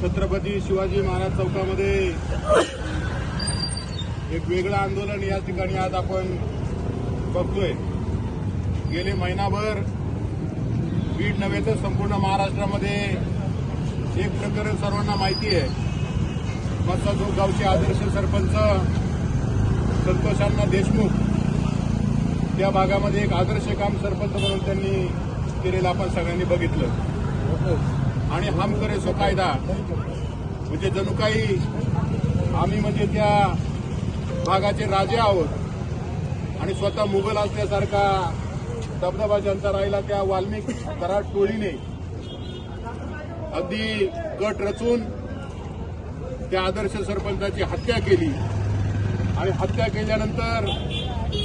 छत्रपती शिवाजी महाराज चौकामध्ये एक वेगळं आंदोलन या ठिकाणी आज आपण बघतोय. गेले महिनाभर बीड नव्हे तर संपूर्ण महाराष्ट्रामध्ये एक प्रकरण सर्वांना माहिती आहे. मत्साजोग गावचे आदर्श सरपंच संतोषांना देशमुख त्या भागामध्ये एक आदर्श काम सरपंच म्हणून त्यांनी केलेलं आपण सगळ्यांनी बघितलं. आणि हम करे सो कायदा. म्हणजे जणू काही आम्ही म्हणजे त्या भागाचे राजे आहोत आणि स्वतः मुघल असल्यासारखा दबदबा ज्यांचा राहिला त्या वाल्मिक कराड टोळीने अगदी कट रचून त्या आदर्श सरपंचाची हत्या केली. आणि हत्या केल्यानंतर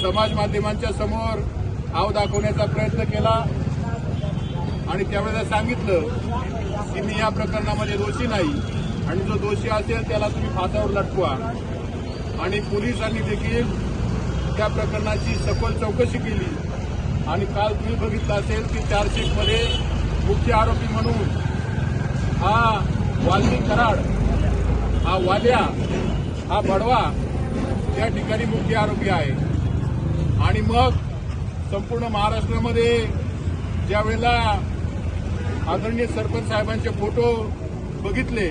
समाज माध्यमांच्या समोर आव दाखवण्याचा प्रयत्न केला. आणि त्यावेळेला सांगितलं की मी या प्रकरणामध्ये दोषी नाही. आणि जो दोषी असेल त्याला तुम्ही फासावर लटकवा. आणि पोलिसांनी देखील त्या प्रकरणाची सखोल चौकशी केली. आणि काल तुम्ही बघितलं असेल की चार्जशीटमध्ये मुख्य आरोपी म्हणून हा वाल्मी कराड हा वाल्या हा बडवा या ठिकाणी मुख्य आरोपी आहे. आणि मग संपूर्ण महाराष्ट्रामध्ये ज्या वेळेला आदरणीय सरपंच साहेबांचे फोटो बघितले.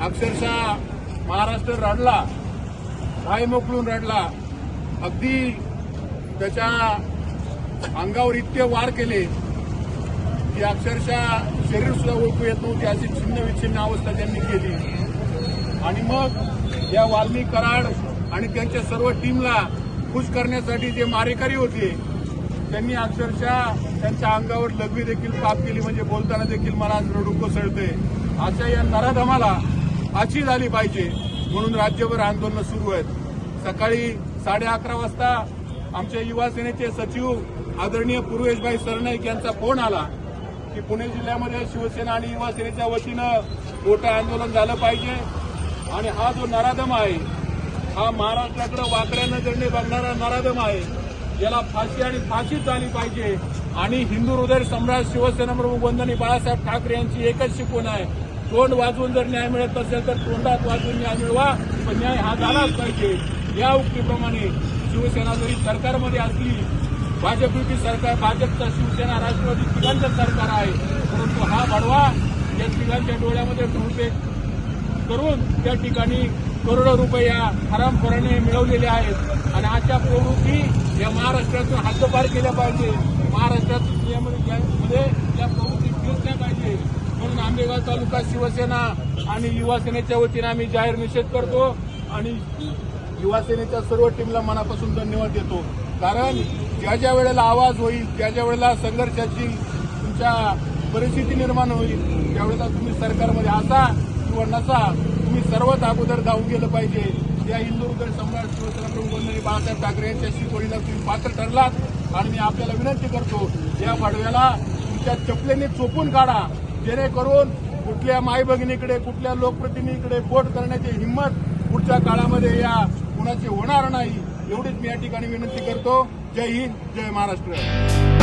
अक्षरशः महाराष्ट्र रडला. पाय मोकळून रडला. अगदी त्याच्या अंगावर इतके वार केले की अक्षरशः शरीर सुद्धा ओळखू येत नव्हती. अशी छिन्न विच्छिन्न अवस्था त्यांनी केली. आणि मग या वाल्मी कराड आणि त्यांच्या सर्व टीमला खुश करण्यासाठी जे मारेकरी होते. त्यांनी अक्षरशः त्यांच्या अंगावर लघवी देखील पाप केली म्हणजे बोलताना देखील मला रडू कोसळते अशा या नराधमाला फाशी झाली पाहिजे म्हणून राज्यभर आंदोलनं सुरू आहेत. सकाळी साडे अकरा वाजता आमच्या युवा सेनेचे सचिव आदरणीय पूर्वेशभाई सरनाईक यांचा फोन आला की पुणे जिल्ह्यामध्ये शिवसेना आणि युवा सेनेच्या वतीनं मोठं आंदोलन झालं पाहिजे. आणि हा जो नराधम आहे हा महाराष्ट्राकडे वाकड्यानं जडणे बघणारा नराधम आहे याला फाशी आणि फाशीच झाली पाहिजे. आणि हिंदू हृदय सम्राट शिवसेना प्रमुख वंदनी बाळासाहेब ठाकरे यांची एकच शिकवण आहे. तोंड वाजवून जर न्याय मिळत असेल तर तोंडात वाजवून न्याय मिळवा पण न्याय हा झालाच पाहिजे. या उक्तीप्रमाणे शिवसेना जरी सरकारमध्ये असली भाजप युती सरकार भाजपचा शिवसेना राष्ट्रवादी तिघांचं सरकार आहे. परंतु हा बडवा या तिघांच्या डोळ्यामध्ये ढोळपेक करून त्या ठिकाणी करोडो रुपये या हरामखोराने मिळवलेले आहेत. आणि अशा प्रवृत्ती या महाराष्ट्रातून हद्दपार केल्या पाहिजे. महाराष्ट्रात यामध्ये या प्रवृत्ती फिरल्या पाहिजे. म्हणून आंबेगाव तालुका शिवसेना आणि युवासेनेच्या वतीनं आम्ही जाहीर निषेध करतो आणि युवासेनेच्या सर्व टीमला मनापासून धन्यवाद देतो. कारण ज्या ज्या वेळेला आवाज होईल ज्या ज्या वेळेला संघर्षाची तुमच्या परिस्थिती निर्माण होईल त्यावेळेला तुम्ही सरकारमध्ये असा किंवा नसा तुम्ही सर्वात अगोदर धावून गेलं पाहिजे. या हिंदू सम्राट शिवसेना प्रमुख बाळासाहेब ठाकरे यांच्या शिकवणीला तुम्ही पात्र ठरलात. आणि मी आपल्याला विनंती करतो या पाडव्याला तुमच्या चपलेने चोपून काढा. जेणेकरून कुठल्या माई भगिनीकडे कुठल्या लोकप्रतिनिधीकडे बोट करण्याची हिंमत पुढच्या काळामध्ये या कुणाची होणार नाही एवढीच मी या ठिकाणी विनंती करतो. जय हिंद जय महाराष्ट्र.